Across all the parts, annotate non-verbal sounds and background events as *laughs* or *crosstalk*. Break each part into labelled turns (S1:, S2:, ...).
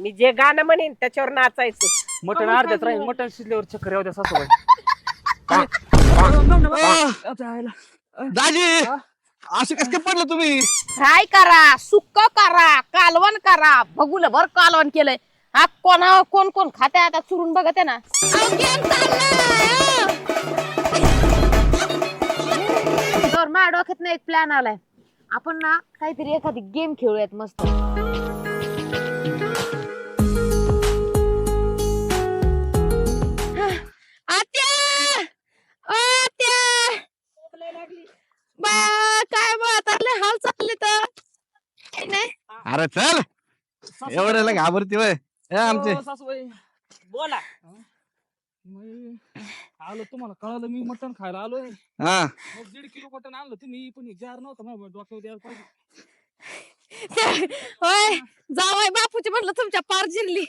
S1: मी जे गाणं म्हणेन त्याच्यावर नाचायचं.
S2: मटण अर्ध्यात राहील मटण शिजल्यावर चक्कर येऊ द्या सासूबाई.
S3: दाजी असे कस काय पडलं तुम्ही?
S4: फ्राय करा सुक्क करा कालवण करा. बघूल भर कालवण केलंय. हा कोणा कोण कोण खाते आता चुरून बघत आहे ना? तर माझ्या डोक्यात एक प्लॅन आलाय. आपण ना काहीतरी एखादी गेम खेळूयात मस्त. आत्या आत्या बा काय म्हातारले हाल चालले तर. काय नाही.
S3: अरे चल. एवढ्याला घाबरते वय. हे आमचे.
S2: सासूबाई.
S1: बोला.
S2: मी आलो तुम्हाला कळालं मी मटण खायला आलोय.
S3: हा.
S2: मग दीड किलो मटण आणलं तुम्ही पण एक जार नव्हतं माझ्या डोक्यावर द्यायला पाहिजे.
S4: होय जावाय बापूची म्हटलं तुमच्या पार जिरली.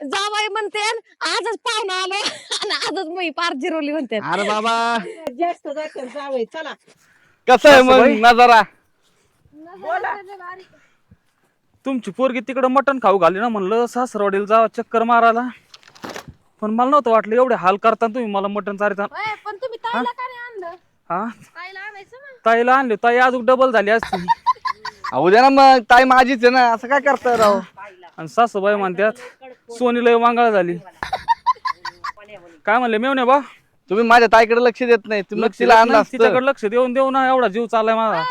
S4: जावाय म्हणते आजच पाहुणा आलो आणि *laughs* आजच मी पार जिरवली म्हणते.
S3: अरे बाबा.
S1: जास्त जास्त जावय चला.
S3: कसं आहे मग? नजारा?
S1: बोला.
S2: तुमची पोरगी तिकडं मटण खाऊ घाली ना म्हणलं सासरवाडीला जावा चक्कर मारायला. पण मला नव्हतं वाटलं एवढे हाल करता तुम्ही मला मटण चारिता
S4: होय, पण तुम्ही ताईला का नाही आणलं?
S2: हा?
S4: ताईला आणायचं ना.
S2: ताईला आणले ताई अजून डबल झाली असती.
S3: अहो द्या ना मग ताई माझीच आहे ना असं काय करताय राव?
S2: आणि सासूबाई म्हणतात सोनी लय वांगाळ झाली. काय म्हणले मेवणे बा?
S3: तुम्ही माझ्या ताईकडे लक्ष देत नाही तुम्ही
S2: लक्ष
S3: तिला आणलं
S2: तिच्याकडे लक्ष देऊन देऊ ना एवढा जीव चाललाय माझा.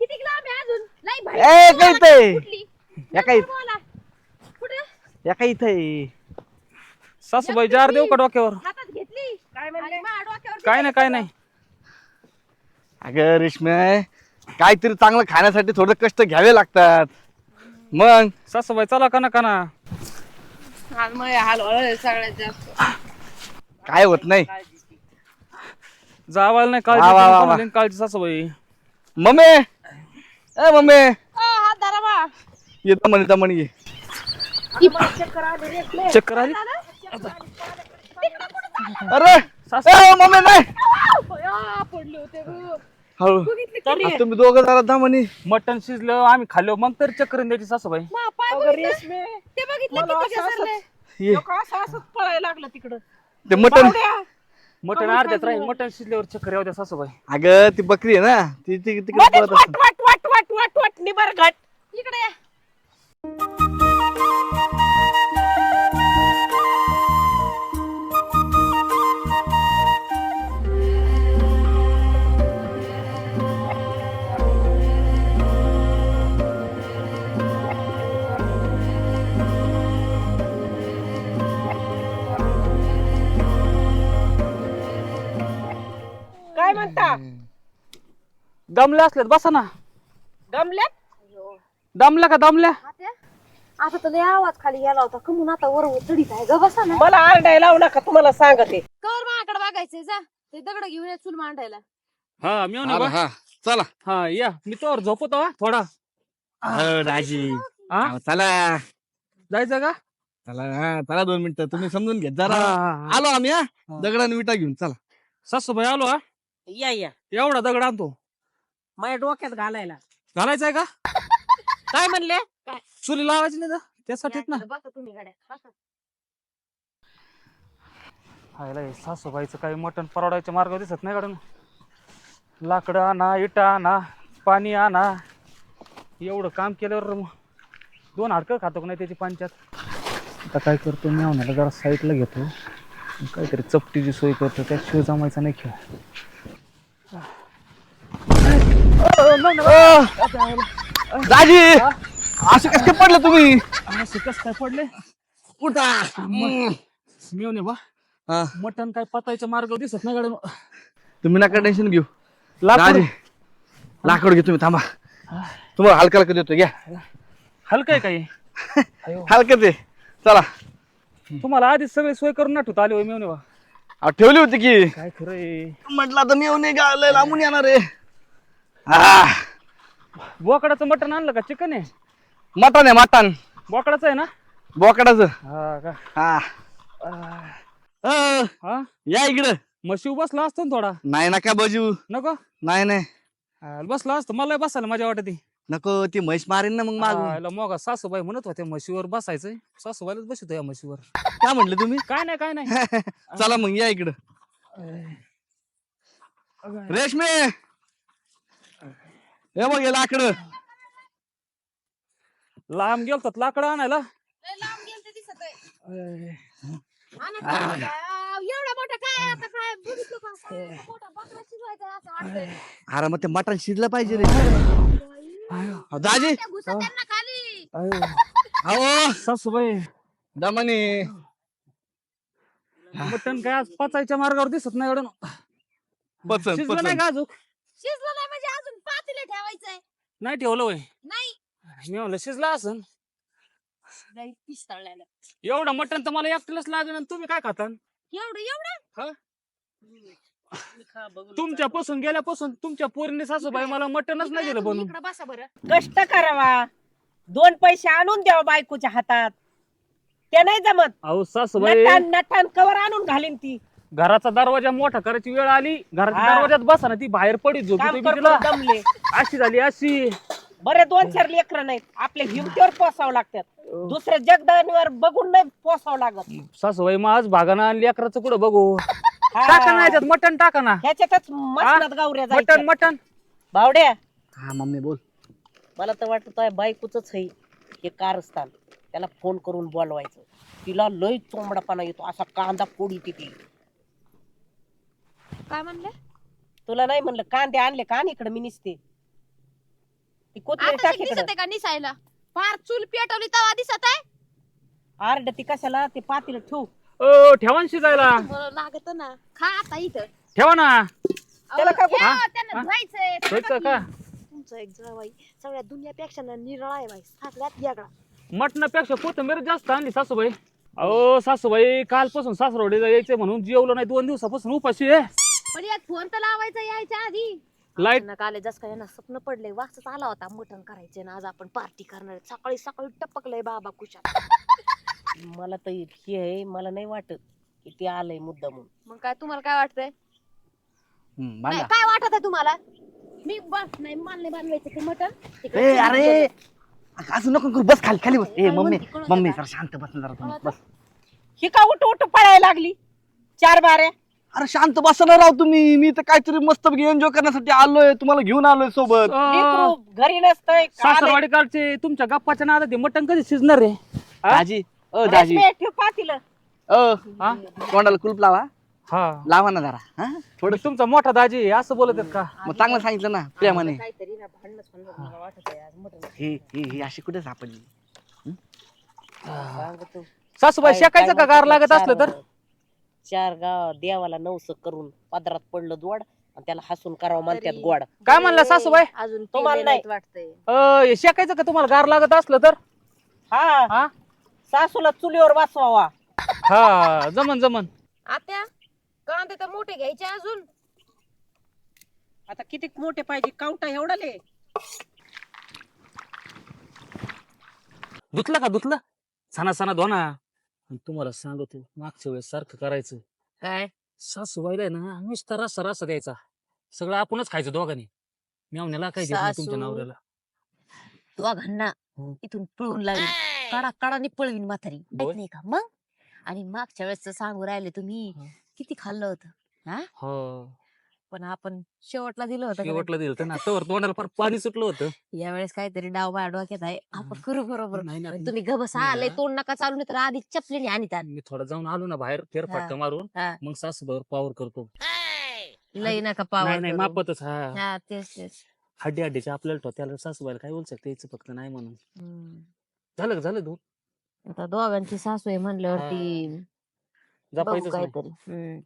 S4: किती लांब आहे अजून? लई भारी
S3: ए काय ते
S4: कुठली?
S3: या काय
S4: बोला. कुठे?
S3: या काय इथे?
S2: सासूबाई जार देऊ का डोक्यावर?
S4: हातात घेतली.
S1: काय म्हणले?
S2: काय नाही काय नाही.
S3: अगं रेश्मे काहीतरी चांगलं खाण्यासाठी थोडं कष्ट घ्यावे लागतात. मग?
S2: सासूबाई चला का ना का ना
S4: हाल मग हाल होय सगळ्यात जास्त.
S3: काय होत नाही?
S2: जावायला नाही काळजी
S3: वा, वा, वा.
S2: लई काळजी सासूबाई.
S3: मम्मी! ए मम्मी!
S4: हात धरा बा.
S3: येतो म्हणे म्हणे ये.
S2: चक्कर आली
S3: अरे! ए, मम्मी नाही!
S4: पडले होते
S3: हळू. आता तुम्ही दोघं जरा दा म्हणे
S2: मटण शिजलं आम्ही खाल्लो. मग तरी चक्कर येऊन द्यायची सासूबाई.
S4: मा, पाय
S1: अगं
S4: बघितलं?
S1: रेशमे.
S4: ते बघितलं
S1: मला
S4: किती
S1: असं-
S4: घसरले.
S3: ये.
S1: लोक असं असंच पळायला लागलं तिकडं.
S3: ते मटण
S1: पावड्या.
S2: मटण अर्ध्यात राहील. मटण शिजल्यावर चक्कर येऊ द्या सासूबाई.
S3: अगं ती बकरी आहे ना ती ती तिकडे
S1: मध्येच
S3: पळत
S1: वाट
S3: असते.
S1: वाट वाट वाट वाट वाट निबर घट.
S4: इकडे या.
S2: दमल्या असल्यात बसा ना.
S1: गमल्यात
S2: दमल्या का दमल्या?
S4: आत्या, आता तर लय आवाज खाली गेला होता. कमून आता वर चढीत आहे ग बसा ना.
S1: मला आरडायला लावू नका तुम्हाला सांगते.
S4: कवर माझ्याकडे बघायचंय जा. ते दगड घेऊन ये चूल मांडायला.
S2: हा मी
S3: हा. चला.
S2: हा या. मी तोवर झोपतो हा थोडा.
S3: अहो, राजी.
S2: हा?
S3: अहो, चला.
S2: जायचं का?
S3: चला हा, चला दोन मिनिटं. तुम्ही समजून घेत
S2: हा,
S3: जरा
S2: हा, हा.
S3: आलो आम्ही हा. दगडाने विटा घेऊन चला.
S2: सासूबाई आलो हा.
S1: या या.
S2: एवढा दगड आणतो.
S1: माझ्या डोक्यात घालायला.
S2: घालायचंय का? *laughs*
S1: काय म्हणले?
S2: चुली लावायची नाही का त्यासाठीच ना.
S4: बसा तुम्ही गाड्या. बसा.
S2: हायला हे सासूबाईचं काही मटण परवडायचे मार्ग दिसत नाही काढून लाकडं आणा इटा आणा पाणी आणा. एवढं काम केल्यावर मग दोन हाडकं खातो का नाही त्याची पंचायत? आता काय करतो मी आवण्याला जरा साईडला घेतो. आणि काहीतरी चपटीची सोय करतो त्या शिव जमायचा नाही खेळ.
S3: राजी असे कस काय पडलं तुम्ही?
S2: असं कसं काय पडले?
S3: उठा
S2: मिळून बा
S3: हा,
S2: मटण काय पतायचा मार्ग दिसत नाही गाड्या
S3: तुम्ही नका टेन्शन घेऊ.
S2: लाकूड.
S3: राजी लाकूड घे तुम्ही थांबा. तुम्हाला हलका हलका देतो घ्या.
S2: हलकं आहे काही? *laughs*
S3: हलकं ते चला.
S2: तुम्हाला आधीच सगळी सोय करून नाठवत आली होय मिळून बा
S3: अहो, ठेवली होती की.
S2: काय खरंय?
S3: म्हटलं आता मी येऊन लांबून येणार आहे. हा,
S2: बोकडाचं मटण आणलं का? चिकन आहे?
S3: मटण आहे मटण.
S2: बोकडाचं आहे ना?
S3: बोकडाचं.
S2: हा का?
S3: हा
S2: हा?
S3: या इकडं.
S2: मग शिव बसला असतो ना थोडा.
S3: नाही नका बजू?
S2: नको?
S3: नाही नाही.
S2: हा, बसला असतो. मला बसायला मजा वाटत.
S3: नको ती म्हैस मारेन ना मग मागून.
S2: मोगा सासूबाई म्हणत होत्या म्हशीवर बसायचंय. सासूबाईलाच बसतो या म्हशीवर.
S3: काय म्हटलं तुम्ही?
S2: काय नाही काय नाही. *laughs*
S3: चला मग या इकडं. रेशमे! हे बघ हे लाकडं.
S2: लांब गेलतात लाकडं आणायला.
S4: एवढा मोठा काय आता? काय बघितलं का काय मोठा बकरा शिजवायचा असं वाटतंय.
S3: अरे मग ते मटण शिजलं पाहिजे रे. अहो, दाजी.
S4: त्या घुसा त्यांना खाली
S3: अहो.
S2: सासूबाई.
S3: दमाने.
S2: मटण काय आज पचायच्या मार्गावर दिसत नाही एवढं.
S3: पचन
S2: शिजलं नाही
S3: पचन
S2: का अजून?
S4: शिजलं नाही म्हणजे अजून पातीला ठेवायचंय.
S2: नाही ठेवलं वय
S4: नाही.
S2: मी म्हणलं शिजला असन.
S4: नाही पिस्तळलेलं.
S2: एवढं मटण तर मला एकटीलाच लागेल आणि तुम्ही काय खाता
S4: एवढं एवढं?
S2: तुमच्यापासून गेल्यापासून तुमच्या पोरीने सासूबाई मला मटणच नाही दिलं बनवून.
S4: इकडं बसा बरं.
S1: कष्ट करावा. दोन पैसे आणून द्यावा बायकोच्या हातात. ते नाही जमत.
S2: अहो सासूबाई.
S1: नटान नटान कवर आणून घालीन ती.
S2: घराचा दरवाजा मोठा करायची वेळ आली. घराच्या
S1: हा.
S2: दरवाजात बसा ना ती बाहेर पडी झोपी
S1: काम
S2: तुम्ही तिला.
S1: करतो दमले.
S2: अशी झाली अशी.
S1: बरे दोन चार लेकर नाहीत. आपल्या हिमतीवर पोसावं लागतात. दुसऱ्या जगदानीवर बघून नाही पोसावं लागत.
S2: सासूबाई माझ भागाना आणि लेकराचं कुठं बघू?
S1: हा.
S2: टाका ना याच्यात मटण टाका ना.
S1: ह्याच्यातच मसनात गावऱ्या जायच्या.
S2: मटण मटण.
S1: बावड्या.
S3: हा मम्मी बोल.
S1: मला तर वाटत आहे बायकोच आहे हे कारस्थान. त्याला फोन करून बोलवायचं. तिला लय चोंबडापणा येतो. असा कांदा पोडी तिथे
S4: काय म्हणले?
S1: तुला नाही म्हणलं कांदे आणले का इकडे मी निसते. ती कोथिंबीर
S4: आता
S1: टाक
S4: दिसत
S1: इकडं
S4: आहे का निसायला? फार चूल पेटवली तवा दिसत आहे.
S1: आरड ती कशाला? ते पातील ठेवू.
S2: ओ ठेवा ना शिजायला.
S4: लागत ना. खा आता इथं.
S2: ठेवा ना.
S1: त्याला काय
S4: अहो,
S2: हा?
S4: ठेवा, त्यांना
S2: हा?
S4: धुवायचंय.
S2: ठेवायचं का.
S4: तुमचं एक जवाई सगळ्या दुनियापेक्षा ना निराळा आहे बाई. सगळ्यात वेगळा.
S2: मटणापेक्षा कोथिंबीर जास्त आणली सासूबाई. अहो सासूबाई कालपासून सासरवडीला यायचे म्हणून जेवलो नाही. दोन दिवसापासून उपाशी आहे.
S4: पण एक फोन तर लावायचा यायच्या आधी. लाइट आले जस काय यांना स्वप्न पडले वाचच आला होता मटण करायचे ना आज आपण पार्टी करणार आहे. सकाळी सकाळी टपकलंय बाबा कुशात. *laughs*
S1: मला तर हे आहे मला नाही वाटत की ते आलंय मुद्दा म्हणून.
S4: मग काय तुम्हाला काय वाटतंय?
S3: हम्म,
S4: नाही
S3: बांधा.
S4: काय वाटत आहे तुम्हाला? मी बस नाही मला नाही बांधवायचं ते मटण. तिकडे
S3: ए अरे! असं नको करू बस खाली खाली बस. ए
S4: काय
S3: मम्मी
S4: म्हणते,
S3: मम्मी
S4: काय?
S3: जरा शांत बस ना जरा तुम्ही बस.
S1: ही का उठ उठ पळायला लागली? चार बाऱ्या.
S3: अरे शांत बसा ना राव तुम्ही. मी तर काहीतरी मस्त एन्जॉय करण्यासाठी आलोय. तुम्हाला घेऊन आलोय सोबत.
S1: लेकरू घरी नसतंय का आलंय?
S2: सासरवाडी कालचे तुमच्या गप्पाच्या नादात ते मटण कधी शिजणार रे हा?
S3: दाजी अ दाजी.
S1: रेशमी, ठेव पातीलं
S3: अ
S2: हा?
S3: तोंडाला कुलप लावा.
S2: हा.
S3: लावा ना जरा. हा? थोडं
S2: तुमचा मोठा दाजी आहे, असं बोलत आहेत का?
S3: मग चांगलं सांगितलं ना प्रेमाने.
S1: काहीतरी ना भांडणच भांडणच मला वाटत आहे आज मटण.
S3: हे हे हे अशी कुठे सापडली?
S1: सांगतो
S2: सासूबाई
S1: काय-
S2: शेकायचं
S1: काय
S2: का गार
S1: म्हणते
S2: लागत असलं तर?
S1: चार गाव देवाला नवस करून पदरात पडलं जोड आणि त्याला हसून करावं म्हणतात गोड.
S2: काय म्हणला सासूबाई?
S4: अजून
S1: तुम्हाला नाही.
S4: वाटतंय.
S2: अं, हे शेकायचं का? तुम्हाला गार लागत असलं तर?
S1: हा.
S2: हा?
S1: सासूला चुलीवर वाचवावा.
S2: हा जमन जमन.
S4: आत्या कांदे तर मोठे घ्यायचे अजून.
S1: आता किती मोठे पाहिजे कावटा एवढाले
S2: धुतलं का धुतलं? सणा सणा धोना आणि तुम्हाला सांगतो मागच्या वेळेस सारखं करायचं.
S4: काय?
S2: सासूबाईला आहे ना नुसता रस्सा रस्सा द्यायचा. सगळं आपणच खायचं दोघांनी. मेवण्याला काय नाही तुमच्या
S4: सासू.
S2: नवऱ्याला.
S4: दोघांना
S2: हो.
S4: इथून पळून लागली. काडा काडाने पळवीन म्हातारी.
S2: होय.
S4: माहीत नाही का? मग? आणि मागच्या वेळेस सांगू राहिले तुम्ही.
S2: हं.
S4: किती खाल्लं होतं?
S2: हो.
S4: पण आपण शेवटला दिलं होतं का
S2: शेवटला दिलं होतं. ना तवर तोंडाला फार पाणी सुटलं होतं.
S4: नाही? यावेळेस काहीतरी डाव माझ्या डोक्यात आहे. आपण करू बरोबर.
S2: नाही ना
S4: तुम्ही गबस
S2: नाही
S4: आले
S2: ना.
S4: तोंड नका चालू नाही तर आधी चपलीने आणि
S2: मी थोडं जाऊन आलो ना बाहेर फेरफटका मारून.
S4: हा.
S2: मग सासूबाईवर पावर करतो.
S4: लई नका
S2: नाही
S4: पावर
S2: नाही. मापतच हा.
S4: हा तेच तेच.
S2: हड्डी हड्डीच्या आपल्याला त्याला सासूबाईला काय बोलू शकते यायचं फक्त नाही म्हणून.
S4: हम्म.
S2: झालं का झालं तू
S4: आता दोघांची सासू आहे म्हणल्यावरती बघू
S2: नाही.
S4: काहीतरी. हम्म.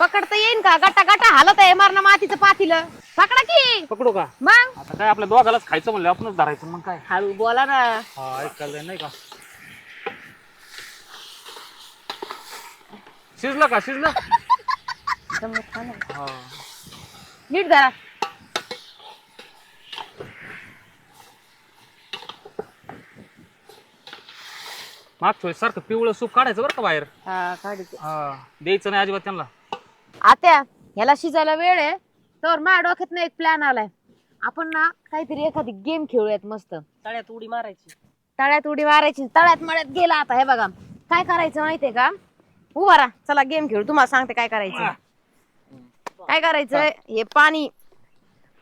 S4: पकडता येईन का? गटा गटा हालत आहे मारणं मातीचं पातीलं. पकडा की.
S2: पकडू का?
S4: मग?
S2: आता काय आपल्या दोघालाच खायचं म्हणलं आपणच धरायचं मग काय?
S4: हळू बोला ना.
S2: हा ऐकायला नाही का? शिजलं का? शिजलं? *laughs* हा.
S4: नीट धरा.
S2: मागच्या वेळेस सारखं पिवळं सूप काढायचं बरं का बाहेर?
S1: हा
S2: हा द्यायचं नाही अजिबात त्यांना.
S4: आत्या ह्याला शिजायला वेळ आहे. तर माझ्या डोक्यात एक प्लॅन आलाय. आपण ना काहीतरी एखादी गेम खेळूयात मस्त.
S1: तळ्यात उडी मारायची.
S4: तळ्यात उडी मारायची. तळ्यात मळ्यात गेला आता हे बघा. काय करायचं माहितीये का? उभा राहा. चला गेम खेळू. तुम्हाला सांगते काय करायचं. काय करायचं? हे पाणी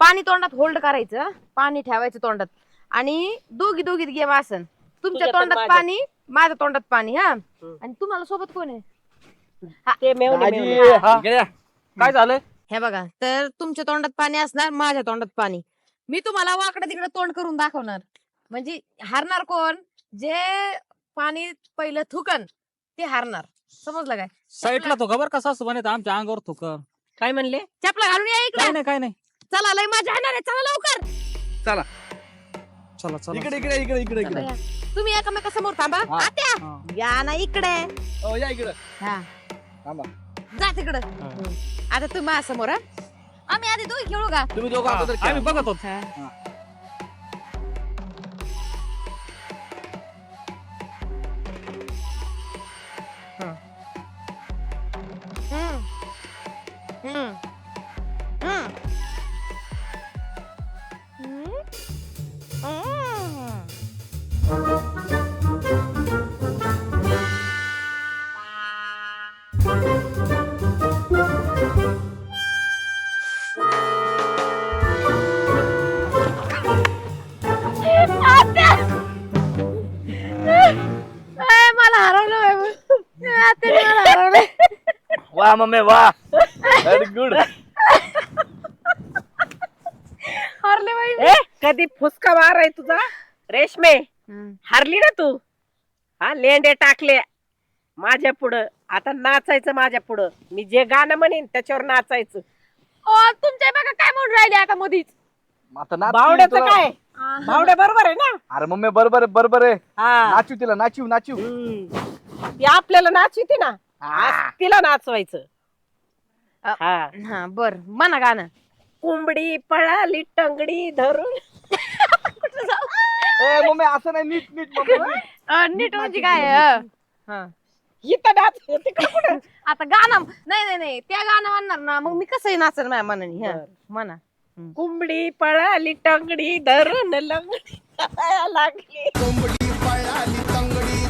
S4: पाणी तोंडात होल्ड करायचं. पाणी ठेवायचं तोंडात. आणि दोघी दोघीत गेम असन. तुमच्या तोंडात. पाणी माझ्या तोंडात पाणी हा? आणि तुम्हाला सोबत कोण आहे?
S1: ते मेवणे
S3: दाजी,
S1: मेवणे.
S2: हा.
S3: इकडे या.
S2: काय झालंय?
S4: हे बघा तर तुमच्या तोंडात पाणी असणार माझ्या तोंडात पाणी. मी तुम्हाला वाकडं तिकडे तोंड करून दाखवणार. म्हणजे हारणार कोण? जे पाणी पहिलं थुकन ते हारणार. समजलं काय?
S2: साईडला तो खबर का सासू बने आमच्या अंगावर थुक.
S1: काय म्हणले?
S4: चपला घालून या
S2: काय
S4: इकडे.
S2: नाही काय नाही.
S4: चला लय मजा येणार आहे. चला लवकर.
S3: चला.
S2: चला चला.
S3: इकडे इकडे इकडे इकडे इकडे.
S4: तुम्ही एकामेका समोर थांबा
S3: हा.
S4: आत्या
S2: हा.
S4: या ना इकडे
S3: हो या इकडे
S4: हा
S3: थांबा
S4: जा तिकडं. आता तुम्ही माझ्यासमोर हा? आम्ही आधी दोघी खेळू का
S3: तुम्ही दोघं
S2: आम्ही. बघत होतो
S4: हा. हम्म. हम्म. हम्म.
S3: वा मम्मी वा. व्हेरी गुड
S4: हरले बाई
S1: ए कधी फुसका मार आहे तुझा? रेशमे हारली ना तू? हा लेंडे टाकले माझ्या पुढं. आता नाचायचं माझ्या पुढं. मी जे गाणं म्हणेन त्याच्यावर नाचायचं.
S4: ओ तुमच्या बघा काय म्हणून राहिले आता मधीच.
S3: आता नाच
S1: बावड्याचं
S3: तुला.
S1: काय? बावड्या बरोबर आहे ना?
S3: अरे मम्मी बरोबर आहे बरोबर आहे.
S1: हा.
S3: नाचू तिला नाचू नाचू.
S1: हम्म. ती आपल्याला नाचविते ना? आज तिला नाचवायचं
S4: अ.
S1: हा
S4: हा बर म्हणा गाणं
S1: कुंबडी पळाली टंगडी धरून
S3: ए मम्मी असं नाही नीट नीट मम्मी नीट.
S4: अ, नीट म्हणजे काय अ. हा.
S1: इथं नाच तिकडं कुठं
S4: आता गाणं नाही नाही नाही त्या गाणं म्हणणार ना मग मी कसंही नाचेल माझ्या मनाने हा.
S1: बरं.
S4: म्हणा
S1: कुंबडी पळाली टंगडी धरून लंगडी *laughs* लागली
S5: कोंबडी पळाली तंगडी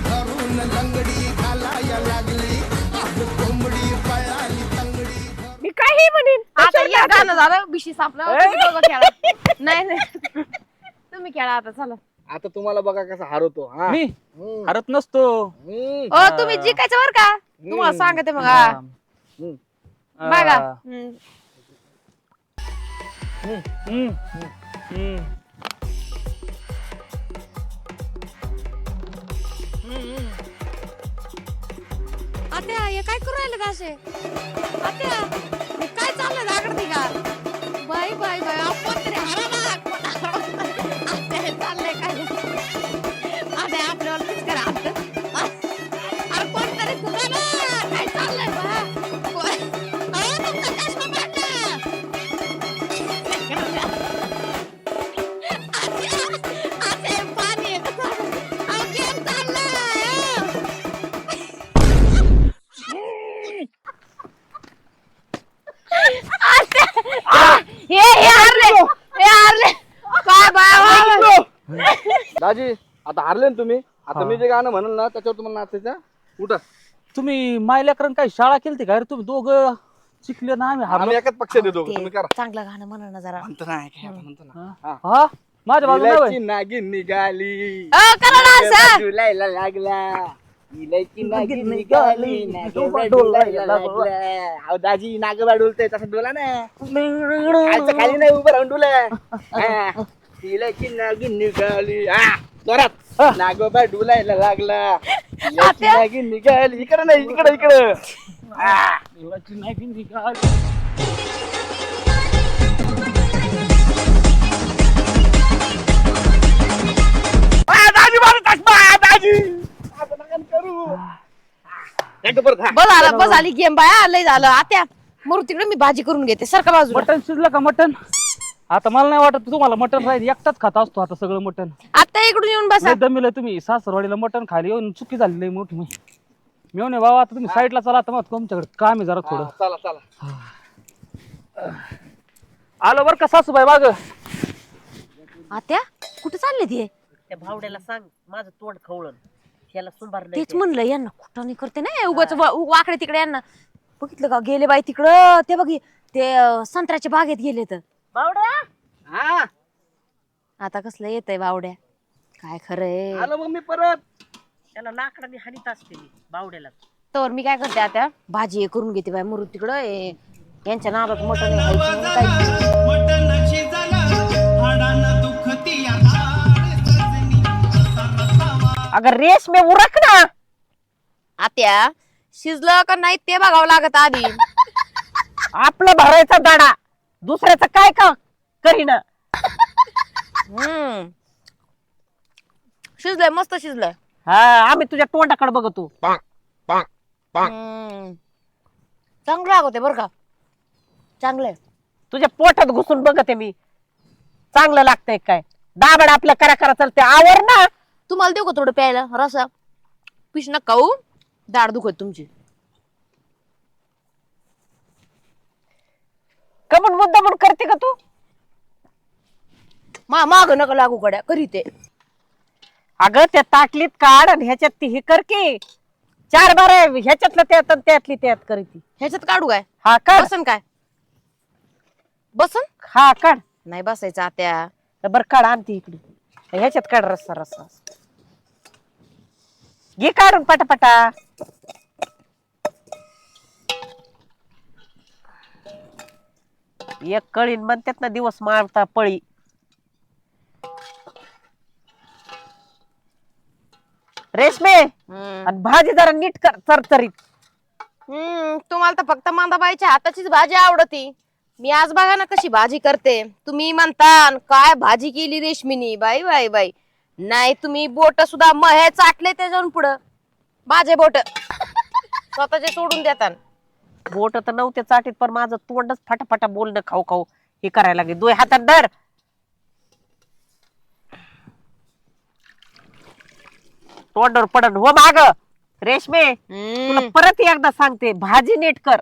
S4: झालं बिशी सापलं तुम्ही दोघं खेळा नाही नाही तुम्ही खेळा आता चला
S3: आता तुम्हाला बघा कसा हरवतो हा
S2: मी
S3: हम्म.
S2: हरत नसतो
S3: हम्म.
S4: ओ तुम्ही जिकायचं बरं का तुम्हाला सांगते मग हा.
S3: हम्म.
S4: बघा
S2: हा.
S4: हम्म.
S2: हम्म. हम्म.
S4: आत्या हे काय करू राहिले का असे आत्या हे काय चाललं दागड का बाई बाई बाई आपण तरी हरा ना
S3: दाजी आता हारले ना तुम्ही? आता. मी जे गाणं म्हणल ना त्याच्यावर तुम्हाला नाचायचं? उठा.
S2: तुम्ही मायल्याकरण काही शाळा केली का? रे तुम्ही दोघं शिकले ना आम्ही हारलो.
S3: आम्ही एकाच पक्षात येतो तुम्ही करा.
S4: चांगलं गाणं म्हणा ना जरा.
S3: म्हणतो ना काय म्हणतो ना. हा.
S2: हा. माझ्या बाजूला नाही
S3: इलायची नागिन निघाली.
S4: अ, करा डान्स
S3: डुलायला लागला. इलायची नागिन निघाली. नागोबा डुलायला लागला. अहो दाजी नागोबा तसं डोला ना खालचं खाली नाही उभं राहून डुला इलायची नागिन निघाली. जोरात. नागोबा डुलायला लागला. नागिन निघाली. इकडे नाही इकडे इकडे. आ, दाजी मारू चष्मा. दाजी. असं नका करू. एक परत हा.
S4: बस आलं बस आली. गेम बाया लय झालं. आत्या मरू तिकडे मी भाजी करून घेते. सारखा बाजूला?
S2: मटन शिजलं का मटन आता मला नाही वाटत तुम्हाला मटण राहील. एकटाच खाता असतो आता सगळं मटण.
S4: आता इकडून येऊन बसा.
S2: दमिलं तुम्ही. सासरवाडीला मटण खाली येऊन चुकी झाली लय मोठी मी. येऊन बाबा आता तुम्ही साईडला चला आता मग तुमच्याकडे काम आहे जरा थोडं.
S3: चला चला.
S2: आलो बरं का सासूबाई बाग
S4: आत्या कुठे चालले ते
S1: त्या भावड्याला सांग माझं तोंड खवळण. त्याला सुंभार
S4: तेच म्हणलं यांना कुठं नाही करते ना? उगाच वाकडे तिकडे यांना. बघितलं का गेले बाई तिकडं. ते बघी ते अं, संत्र्याच्या बागेत गेले तर
S1: भावड्या
S3: हा.
S4: आता कसलं येतंय बावड्या? काय खरंय
S3: आलो मग मी परत.
S1: त्याला लाकडाने हानीत असते मी बावड्याला.
S4: तर मी काय करते आता? भाजी हे करून घेते बाय मरू तिकडं. हे यांच्या नादात मटण हे खायचं म्हणून काय?
S5: मटण शिजलं हाडानं दुखती हाड सजनी असा रसावा.
S1: अगं रेशमे उरक ना!
S4: आत्या शिजलं का नाही ते बघावं लागत आधी.
S1: आपलं भरायचा दाडा. दुसऱ्याचं काय का करीन?
S4: हम्म. शिजलंय मस्त शिजलंय.
S1: हा आम्ही तुझ्या तोंडाकडे बघतो.
S4: हम्म. चांगलं लागते बरं का. चांगलंय.
S1: तुझ्या पोटात घुसून बघते मी. चांगलं लागतंय काय? दाबड आपल्या करा करा चालते आवर ना?
S4: तुम्हाला देऊ का थोडं प्यायला? रसा पिश नका खाऊ दाढ दुखत तुमची.
S1: कमून मुद्दा म्हणून करते का तू?
S4: मा माग नका लागू कड्या करी ते.
S1: अगं त्या ताटलीत काढ आणि ह्याच्यात ती हे कर की. चार बार ह्याच्यातलं त्यात आणि त्यातली त्यात करती
S4: ह्याच्यात काढू काय?
S1: हा काढ.
S4: बसन काय? बसन?
S1: हा काढ.
S4: नाही बसायचं आत्या.
S1: बर काढ आणते इकडे ह्याच्यात काढ रस्सा रस्सा. घे काढून पटापटा. एक कळीन म्हणतात ना दिवस मारता पळी. रेशमे!
S4: हम्म.
S1: आणि भाजी जरा नीट कर चरचरीत.
S4: हम्म तुम्हाला तर फक्त मांदाबाईच्या हाताचीच भाजी आवडती. मी आज बघा ना कशी भाजी करते. तुम्ही म्हणता "न काय भाजी केली रेशमीनी? बाई बाई बाई. नाही तुम्ही बोट सुद्धा महे चाटले त्याच्यावरून पुढं. माझे बोट. *laughs* स्वतःचे सोडून देतात
S1: बोट तर नव्हते चाटीत पण माझं तोंडच फटाफटा बोलणं खाऊ खाऊ हे करायला लागले. दोय हातात धर. तोंडावर पडन हो माग. रेशमे तुला
S4: हम्म.
S1: परत एकदा सांगते भाजी नीट कर.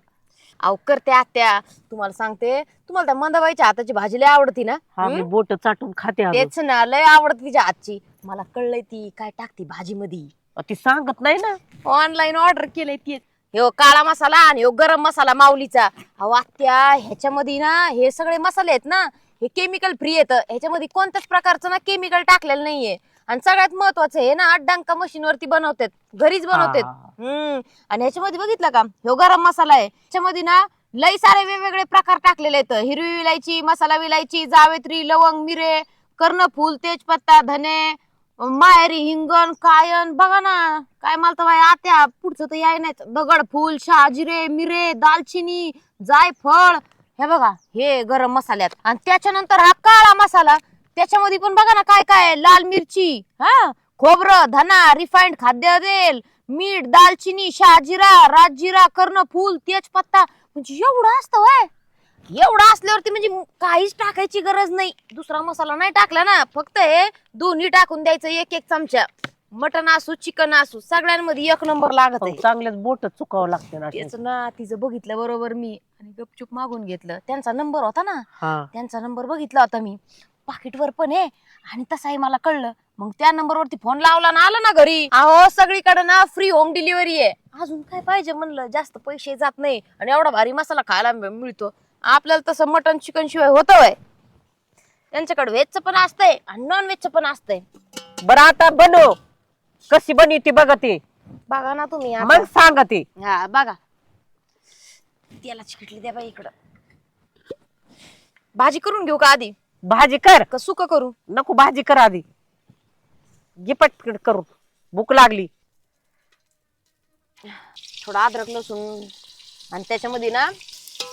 S4: अहो करते आत्या. तुम्हाला सांगते तुम्हाला त्या मंदाबाईच्या हाताची भाजी लय आवडती ना?
S1: हा मी बोट चाटून खाते अगं.
S4: तेच ना लय आवडते तिच्या हातची. मला कळलंय ती काय टाकते भाजी मध्ये
S1: ती सांगत नाही ना.
S4: ऑनलाईन ऑर्डर केलंय ते. ह्यो काळा मसाला आणि ह्यो गरम मसाला माऊलीचा. अहो आत्या ह्याच्यामध्ये ना हे सगळे मसाले आहेत ना हे केमिकल फ्री येतं ह्याच्यामध्ये कोणत्याच प्रकारचं ना केमिकल टाकलेलं नाहीये. आणि सगळ्यात महत्वाचं हे ना अड्डांका मशीन वरती बनवतात. घरीच बनवतात.
S2: हा.
S4: हम्म. आणि ह्याच्यामध्ये बघितलं का? ह्यो गरम मसाला आहे. ह्याच्यामध्ये ना लई सारे वेगवेगळे प्रकार टाकलेले आहेत. हिरवी विलायची मसाला विलायची जावेत्री लवंग मिरे कर्णफूल तेजपत्ता धने माहेरी हिंगण कायन. बघा ना काय मला तर आत्या. पुढचं तर याय नाहीत. दगड फुल शहाजिरे मिरे दालचिनी जायफळ. हे बघा हे गरम मसाल्यात. आणि त्याच्यानंतर हा काळा मसाला. त्याच्यामध्ये पण बघा ना काय काय आहे. लाल मिरची हा? खोबरं धना रिफाईंड खाद्य तेल मीठ दालचिनी शहाजिरा राजजिरा कर्णफूल तेजपत्ता म्हणजे एवढं असतं वय. एवढं असल्यावरती म्हणजे काहीच टाकायची गरज नाही. दुसरा मसाला नाही टाकला ना. फक्त हे दोन्ही टाकून द्यायचं एक एक चमचा. मटन असू चिकन असू सगळ्यांमध्ये एक नंबर लागत
S1: पण
S4: आहे.
S1: चांगलेच बोट चुकावं लागते ना
S4: तेच ना तिचं बघितलं बरोबर मी. आणि गपचूप मागून घेतलं. त्यांचा नंबर होता ना?
S1: हा.
S4: त्यांचा नंबर बघितला होता मी. पाकिटवर पण आहे. आणि तसाही मला कळलं. मग त्या नंबरवरती फोन लावला ना आलं ना घरी. अहो सगळीकडे ना फ्री होम डिलिव्हरी आहे. अजून काय पाहिजे म्हणलं? जास्त पैसे जात नाही. आणि एवढा भारी मसाला खायला मिळ- मिळतो. आपल्याला तसं मटन चिकन शिवाय होतं वय. त्यांच्याकडे व्हेजचं पण असतंय आणि नॉन व्हेजचं पण असतंय.
S1: बरं आता बनव. कशी बनी ती बघ ती.
S4: बघा ना तुम्ही आता.
S1: मग सांग ती.
S4: हा बघा. त्याला चिकटली द्या बाई इकडं. भाजी करून घेऊ का आधी?
S1: भाजी कर.
S4: का सुक करू?
S1: नको भाजी कर आधी. गिपट करू भूक लागली.
S4: थोडा अद्रक लसूण आणि त्याच्यामध्ये ना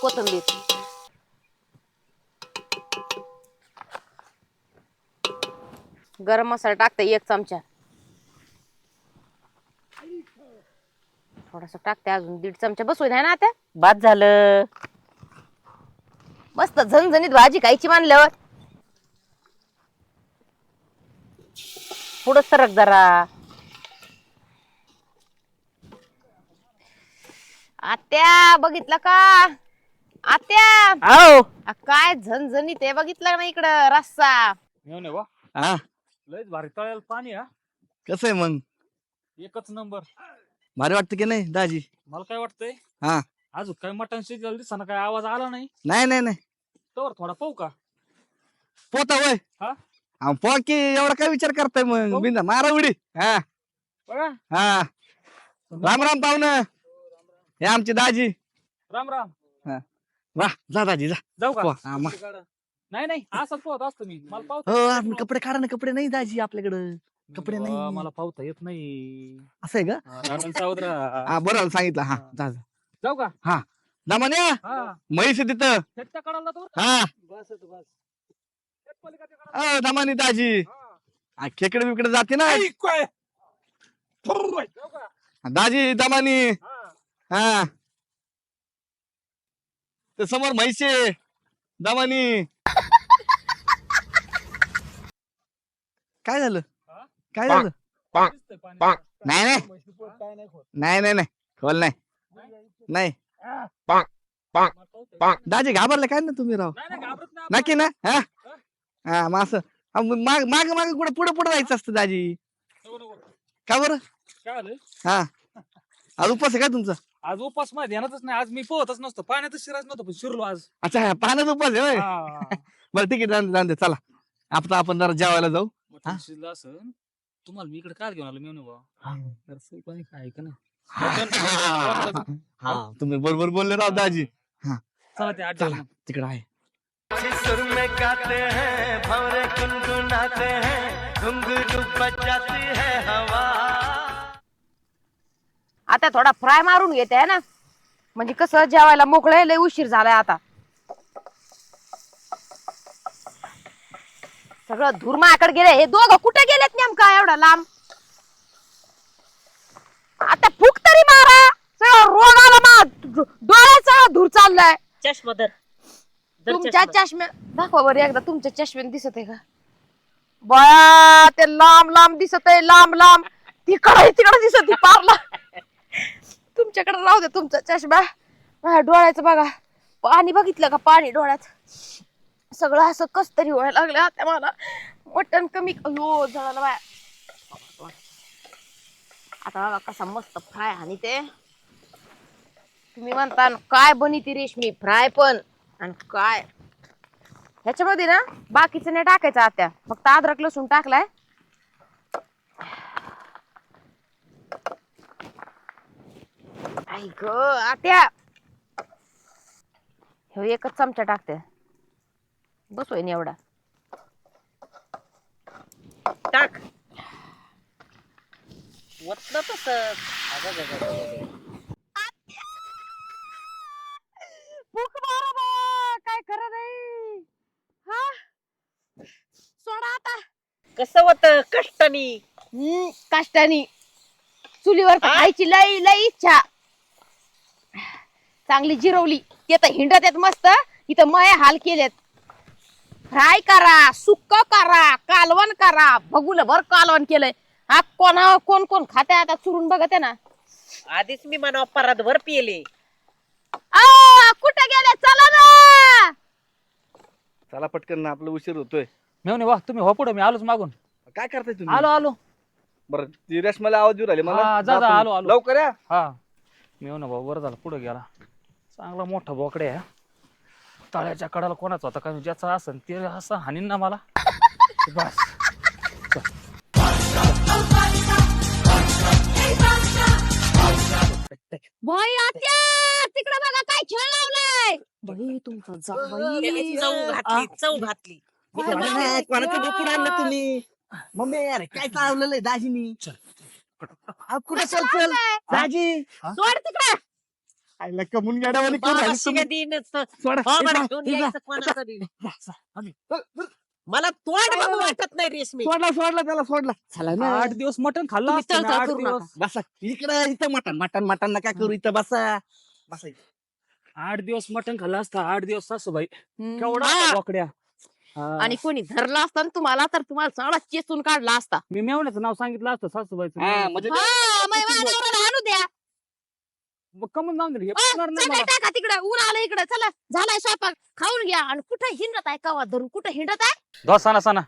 S4: कोथिंबीर. गरम मसाला टाकते एक चमचा. थोडासा टाकते अजून दीड चमचा बसून आहे ना आता.
S1: बाद झालं.
S4: मस्त झणझणीत भाजी खायची मानल्यावर
S1: पुढं सरक जरा.
S4: आत्या बघितलं का? आत्या! आओ! काय झणझणीत ते बघितलं ना इकडं रस्सा.
S2: लयच भारी तळ्याला पाणी हा.
S3: कसं आहे मग?
S2: एकच नंबर.
S3: भारी वाटतं की नाही दाजी?
S2: मला काय वाटतंय?
S3: हा.
S2: अजून काय मटण शिजलेलं दिसना काय आवाज आला नाही?
S3: नाही नाही नाही.
S2: तर थोडा पाहू का?
S3: पोता वय.
S2: हा?
S3: हा, पो की एवढा काय विचार करताय मग?
S2: पाहू?
S3: बिंदा मारा उडी. हा.
S2: बघा.
S3: हा. राम राम पाहुणं. हे आमची दाजी.
S2: राम राम.
S3: वा जा दाजी जा.
S2: जाऊ का?
S3: पोहा, हा, मग.
S2: नाही नाही असंच पोहत असतो मी. मला पाहता
S3: हो आपण. कपडे काढा ना कपडे नाही दाजी आपल्याकडं. कपडे नाही.
S2: मला पाहता येत नाही.
S3: असं आहे का?
S2: हा, रावण सावत्र
S3: हा बरं झालं सांगितलं. हा जा जा.
S2: जाऊ का?
S3: दमान्या
S2: हा.
S3: म्हैस आहे तिथं.
S2: कडाला
S3: हा.
S2: बस बस.
S3: अ, दमानी दाजी.
S2: हा.
S3: हा, खेकडे बिकडे जाते ना.
S2: जाऊ का?
S3: दाजी दमानी
S2: हा.
S3: हा. ते समोर म्हैस दमानी *laughs* काय झालं? काय झालं?
S2: पाणी.
S3: नाही नाही.
S2: काय नाही.
S3: नाही नाही नाही. खोल नाही. नाही.
S2: येत
S3: दाजी घाबरले काय ना तुम्ही राव?
S2: नाही, नाही, घाबरत नाही
S3: नक्की ना? हा? हा? मग असं. हा, मग माग माग माग कुठे पुढे पुढे जायचं असतं दाजी?
S2: नको, नको.
S3: का बरं?
S2: काय
S3: हा. आज उपास आहे का तुमचा?
S2: आज उपासमध्ये ध्यानातच नाही. आज मी पोहतच नसतो. पाण्यातच शिरायच नव्हतं पण शिरलो आज.
S3: अच्छा हा, पाण्याचा उपास आहे होय?
S2: हा. *laughs*
S3: बरं ठीक आहे जाऊन दे, जाऊन दे. चला. आता आपण जरा जेवायला जाऊ.
S2: मटण
S3: हा?
S2: शिजलं असं तुम्हाला मी इकडे काय घेऊन आलो मेवणे
S3: हा.
S2: पाणी काय का ना. *laughs*
S3: हा तुम्ही बरोबर बोलले राव दाजी.
S2: चला ते आठ
S3: चला तिकडे आहे.
S5: सुर में गाते हैं भंवरे गुनगुनाते हैं घुंघरू बजाती है हवा।
S4: आता थोडा फ्राय मारून घेते आहे ना? म्हणजे कसं जेवायला मोकळे लय उशीर झालाय आता. सगळं धूर माझ्याकडे गेले हे दोघं कुठे गेलेत नेमका एवढा लांब? आता फुक तरी मारा सगळं रोग आला मा डोळ्याचा धूर चाललाय.
S1: चष्मा धर. धर
S4: तुमच्या
S1: चष्मा.
S4: चष्म्या दाखवा बरं एकदा तुमच्या चष्म्यात दिसत आहे का? बया ते लांब लांब दिसत आहे लांब लांब. तिकडे तिकडे दिसत आहे पारला. तुमच्याकडे राहू दे तुमचा चष्मा. माझ्या डोळ्याचं बघा पाणी बघितलं का पाणी डोळ्यात? सगळं असं कस तरी व्हायला लागलं. आता मला मटण कमी हो जळालं बाया. आता बाबा कसा मस्त फ्राय आणि ते. तुम्ही म्हणता काय बनी ती रेशमी? फ्राय पण. आणि काय? ह्याच्यामध्ये ना बाकीचं नाही टाकायचं आत्या. फक्त अद्रक लसूण टाकलाय. ऐक आत्या. ह्यो एकच चमचा टाकते. बसोय ना एवढा.
S1: टाक. वतलं.
S4: भूक मारा बा, काय खरं नाही हा? सोडा आता.
S1: कसं होत? कष्टानी.
S4: हम्म कष्टानी. चुलीवर तर? खायची लई लई इच्छा. चांगली जिरवली. ते तर हिंडत आहेत मस्त. इथं मय हाल केलेत फ्राय करा सुक्क करा कालवण करा. बघूल भर कालवण केलंय. हा कोणा कोण कोण खाते आता चुरून बघते ना.
S1: आधीच मी मनावर परतभर पिले
S4: आ कुठे गेले? चला ना.
S3: चला पटकन ना आपलं उशीर होतोय.
S2: मेवणे वा तुम्ही हो पुढे मी आलोच मागून.
S3: काय करताय तुम्ही?
S2: आलो आलो.
S3: बरं ती रेशमाला आवाज येऊ राहिले
S2: हा,
S3: मला
S2: जा, जा. आलो, आलो.
S3: लवकर या.
S2: हा. मेवणे भाऊ बरं झालं पुढे गेला. चांगला मोठा बोकडे आहे तळ्याच्या कडाला कोणाचा होता का? ज्याचा असन ते असं हानीन ना मला. बस.
S4: आत्या तिकडे बघा काय खेळ लावलाय. बाई तुमचा
S1: त्याने चव घातली चव घातली.
S3: कोणाचं बोकड आणलं तुम्ही? मम्मी अरे काय चालवलेलं आहे दाजीनी? कुठं चल चल. दाजी.
S4: सोड तिकडे.
S3: आईला कमून गाड्यावानी तुम्ही. सोडा,
S1: हो
S3: पहा, पहा.
S1: मला तोंड बघू वाटत नाही रेशमी.
S3: सोडला सोडला त्याला सोडला. चला ना.
S2: आठ दिवस मटण खाल्लं
S1: तुम्ही
S2: असतं मी,
S1: तळतळ
S2: आठ
S1: करू
S2: दिवस.
S3: बसा इकडं इथं मटण मटण मटण नका करू इथं बसा. बसा इथं.
S2: आठ दिवस मटण खाल्लं असतं आठ दिवस सासूबाई. केवढा
S3: हा.
S2: बोकड्या हा.
S4: आणि कोणी धरला असता ना तुम्हाला तर तुम्हाला चांगला चेचून काढला असता.
S2: मी मेवण्याचं नाव सांगितलं असतं सासूबाईचं.
S3: हा. म्हणजे
S4: हा, आणू द्या.
S2: मग कमून जाऊन दिली. हे
S4: अ,
S2: पटणार नाही मला.
S4: टाका तिकडे ऊन आलं इकडे चला. झालाय स्वयंपाक. खाऊन घ्या आणि कुठं हिंडत आहे कवा धरून? कुठं हिंडत आहे?
S2: धुवा साना साना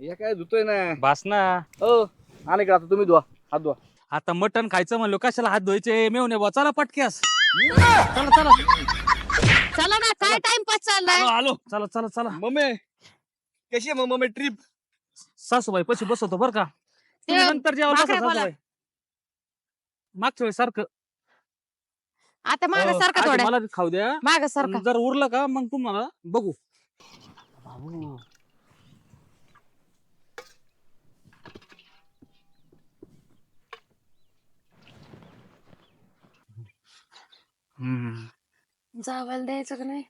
S3: हे काय धुतोय ना?
S2: बास ना.
S3: हो आणि का आता तुम्ही धुवा. हात धुवा.
S2: आता मटण खायचं म्हणलो कशाला हात धुवायचे? मेवणे बा चला पटक्यास. चला चला.
S4: चला ना काय टाइमपास चाललाय?
S2: आलो आलो चला चला चला.
S3: मम्मी कशी आहे मम्मी ट्रिप
S2: सासूबाई पशी बसवतो बर का. तुम्ही नंतर जेवायला बसा
S4: भाकऱ्या बोला.
S2: सासूबाई. मागच्या वेळेस सारखं
S4: आता माग
S2: हो,
S4: सारखा
S2: आधी
S4: थोड्या.
S2: मला खाऊ द्या.
S4: माग सारखा.
S2: जर उरलं का मग तुम्हाला बघू. हम्म.
S4: जावायला द्यायचं का नाही?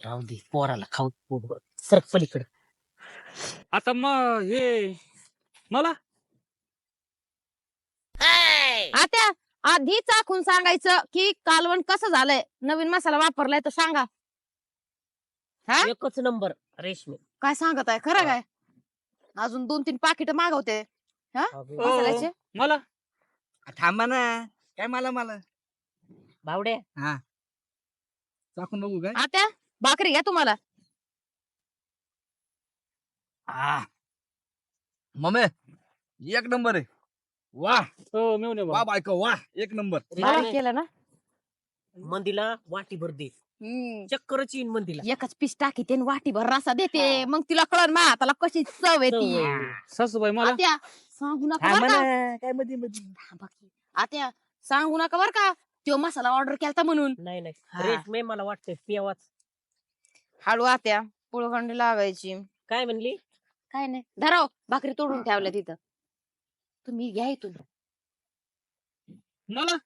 S1: राहू दे पोराला खाऊ सरक पलीकडे.
S2: आता मग हे मला?
S4: आता आधी चाखून सांगायचं की कालवण कसं झालंय? नवीन मसाला वापरलाय तर सांगा. हा?
S1: एकच नंबर रेशमी.
S4: काय सांगत आहे? खरं काय? अजून दोन तीन पाकिट मागवते. मसाल्याचे?
S2: मला?
S3: थांबा ना. काय मला मला?
S1: बावड्या.
S3: हा. चाकून बघू काय?
S4: आता भाकरी घ्या तुम्हाला.
S3: हा मम्मी एक नंबर आहे. वा
S2: हो मेवणे
S3: वा बायको वा एक नंबर.
S4: मला केलं ना?
S1: मंदीला वाटी भर दे. चक्करच येईन मंदीला.
S4: एकच पीस टाकीते आणि वाटीभर रसा देते. मग तिला कळण मा हाताला कशी चव येते
S2: सासूबाई मला
S4: आत्या सांगू नका बरं का.
S3: काय मध्ये मध्ये
S4: थांबा की. आत्या सांगू नका बर का. तो मसाला ऑर्डर केलता म्हणून.
S1: नाही नाही.
S4: हा.
S1: रेशमी मला वाटतंय. पेवाच
S4: हळू आत्या पुळखंडी लागायची.
S1: काय म्हणली?
S4: काय नाही. धराव भाकरी तोडून ठेवल्या तिथं. तुम्ही घ्या इथून.
S2: मला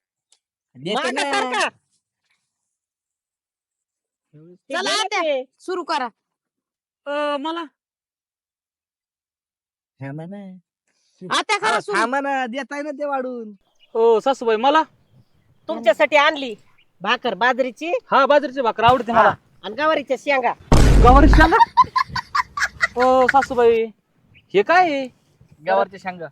S3: देते
S1: मागं
S3: ना.
S1: सारखा. ते
S4: चला
S1: गेलं
S4: आत्या.
S1: ते.
S4: सुरू करा.
S2: अं, मला.
S3: थांबा ना.
S4: आत्या
S3: हा,
S4: करा सुरू.
S3: थांबा ना. देताय ना ते वाढून.
S2: हो सासूबाई मला?
S1: तुमच्यासाठी आणली भाकर बाजरीची.
S2: हा बाजरीची भाकर आवडते मला.
S1: आणि गवारीच्या शेंगा.
S2: गवारी शेंगा? *laughs* हो सासूबाई. हे काय? आहे?
S3: गावाच्या शांगा.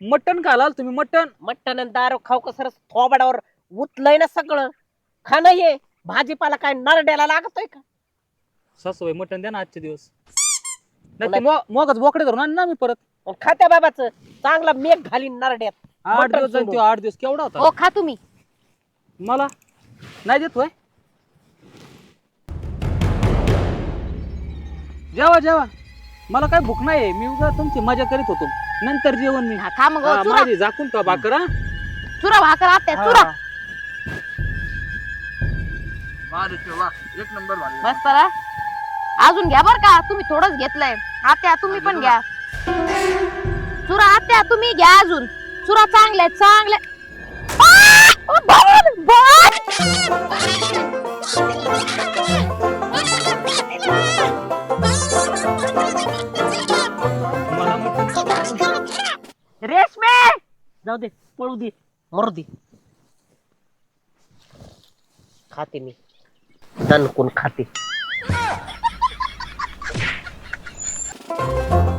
S2: मटण घालाल तुम्ही मटण.
S1: मटण आणि दारू खाऊ कसं थोबाडावर उतलय ना सगळं. खाणं हे. भाजीपाला काय नरड्याला लागतोय का?
S2: सासूबाई मटण द्या ना आजचे दिवस. नाही ते मो- मोगाच बोकडे धरून आण ना मी परत.
S1: खात्या बाबाच. चांगला मेघ घालीन नरड्यात.
S2: आठ
S1: मटण
S2: दिवस
S1: सोडून.
S2: आठ दिवस केवढा होता?
S4: हो खा तुम्ही.
S2: मला? नाही देतोय जेवा जेवा. मला काय भूक नाही मी उगा तुमची मजा करीत होतो. नंतर जेवण मी.
S4: हा, खा मग
S2: हा,
S4: हो, चुरा.
S2: माझी झाकून का भाकर?
S4: चुरा भाकर आत्या चुरा.
S3: वा. एक नंबर
S4: अजून घ्या बर का तुम्ही थोडंच घेतलंय. आत्या तुम्ही पण घ्या. चुरा आत्या तुम्ही घ्या अजून. चुरा चांगल्या चांगल्या. आ! ओ, भर,
S1: murdi, di kati nih dan kun kati *laughs*